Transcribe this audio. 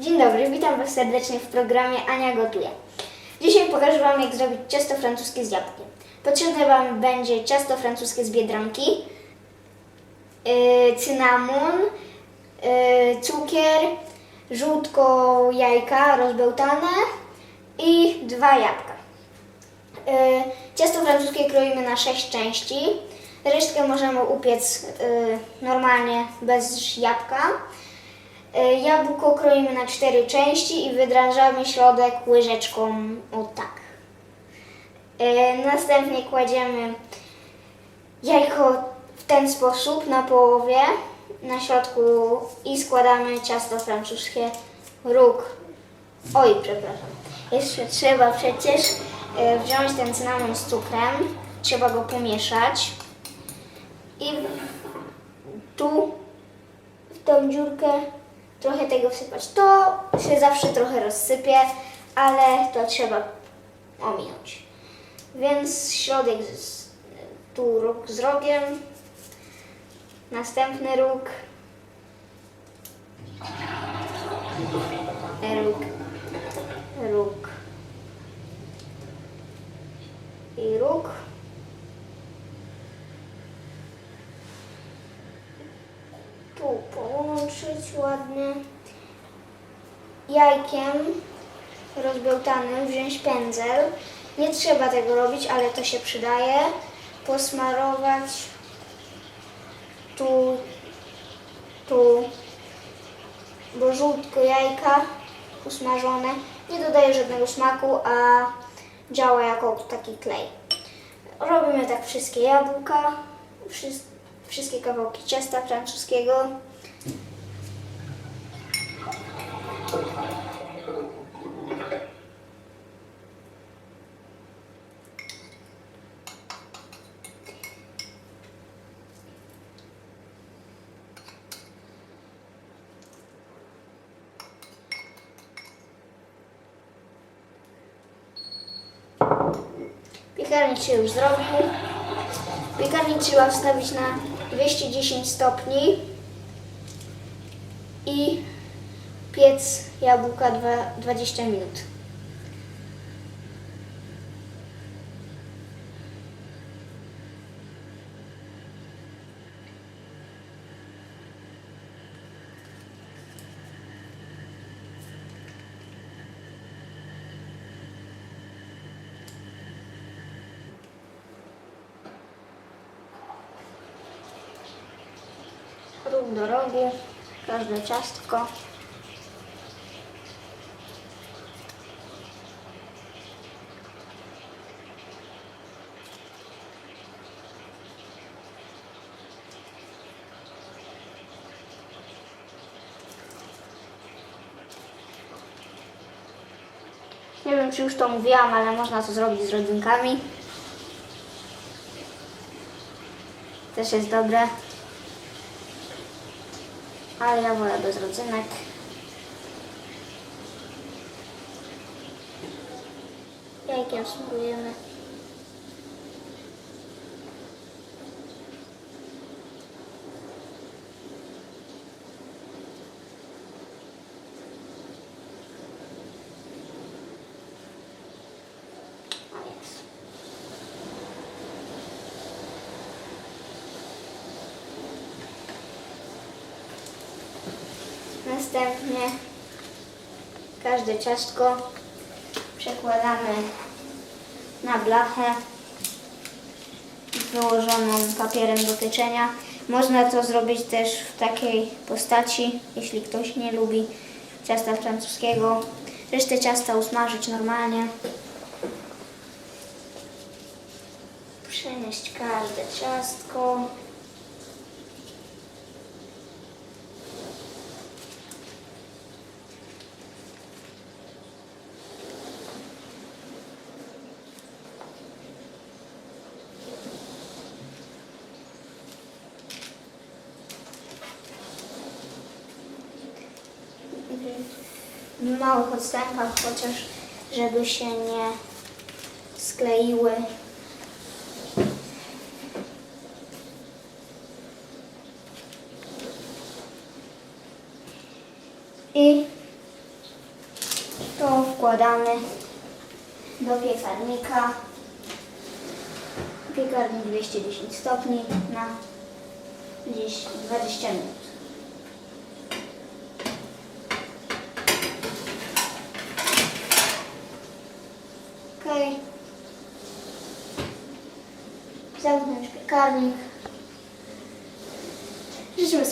Dzień dobry, witam Was serdecznie w programie Ania Gotuje. Dzisiaj pokażę Wam, jak zrobić ciasto francuskie z jabłkiem. Potrzebne Wam będzie ciasto francuskie z biedronki, yy, cynamon, yy, cukier, żółtko jajka rozbełtane i dwa jabłka. Yy, ciasto francuskie kroimy na 6 części. Resztkę możemy upiec yy, normalnie bez jabłka. Y, Jabłko kroimy na cztery części i wydrażamy środek łyżeczką o tak. Y, Następnie kładziemy jajko w ten sposób na połowie, na środku i składamy ciasto francuskie róg. Oj, przepraszam. Jeszcze trzeba przecież y, wziąć ten cynamon z cukrem, trzeba go pomieszać i tu w tą dziurkę trochę tego wsypać. To się zawsze trochę rozsypie, ale to trzeba ominąć. Więc środek z, tu róg z rogiem, następny róg, róg i róg. tu połączyć ładnie. Jajkiem rozbełtanym wziąć pędzel. Nie trzeba tego robić, ale to się przydaje. Posmarować tu, tu, bo żółtko jajka usmażone nie dodaje żadnego smaku, a działa jako taki klej. Robimy tak wszystkie jabłka, wszystkie kawałki ciasta francuskiego. Piekarnik się już zrobił. Piekarnik trzeba wstawić na 210 stopni i piec jabłka dwa- 20 minut. Róg do rogu, każde ciastko. Nie wiem, czy już to mówiłam, ale można to zrobić z rodzynkami. Też jest dobre. Ale ja wolę bez rodzynek. Jajkiem smarujemy. Następnie każde ciastko przekładamy na blachę wyłożoną papierem do pieczenia. Można to zrobić też w takiej postaci, jeśli ktoś nie lubi ciasta francuskiego. Resztę ciasta usmażyć normalnie. Przenieść każde ciastko. Małych odstępach, chociaż żeby się nie skleiły. I wkładamy do piekarnika. Piekarnik 210 stopni na gdzieś 20 minut. Zamknąć piekarnik. Życzymy.